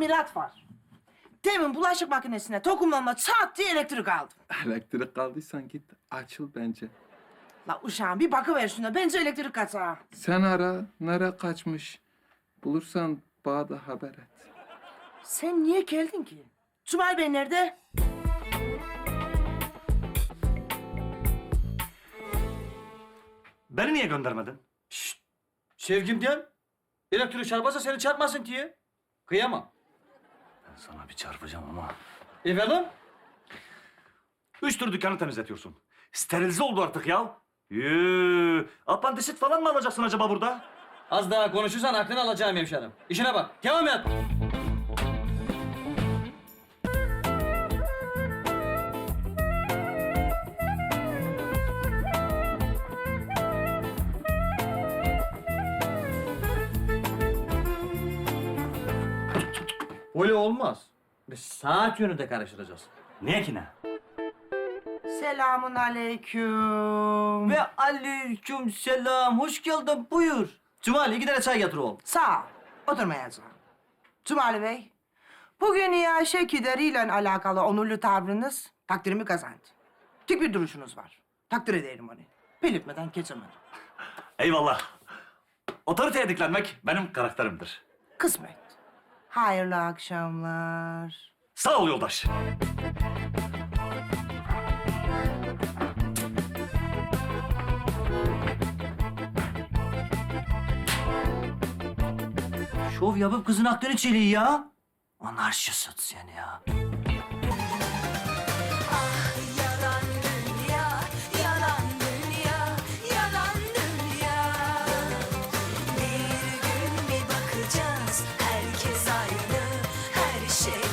tamirat var. Demin bulaşık makinesine tokumlama çat diye elektrik aldım. Elektrik kaldıysan git açıl bence. La uşağım bir bakıver şuna. Bence elektrik kaçağı. Sen ara nere kaçmış. Bulursan bana da haber et. Sen niye geldin ki? Cumali Bey nerede? Beni niye göndermedin? Sevgimden elektrik çarparsa seni çarpmasın diye. Kıyamam. Sana bir çarpacağım ama. Efendim? Üç tür dükkanı temizletiyorsun. Sterilize oldu artık ya. Yee, apandisit falan mı alacaksın acaba burada? Az daha konuşursan aklını alacağım hemşerim. İşine bak. Devam et. Öyle olmaz. Biz saat yönünde karıştıracağız. Niye ki ne? Selamun aleyküm. Ve aleyküm selam. Hoş geldin. Buyur. Cumali iki tane çay getir oğlum. Sağ ol. Oturmayacağım. Cumali Bey, bugün iaşe gideriyle alakalı onurlu tavrınız takdirimi kazandı. Tek bir duruşunuz var. Takdir ederim onu. Belirtmeden geçemem. Eyvallah. Otoriteye diklenmek benim karakterimdir. Kısmet. Hayırlı akşamlar. Sağ ol yoldaş. Şov yapıp kızın aklını çeliği ya. Anarşist seni ya. Bir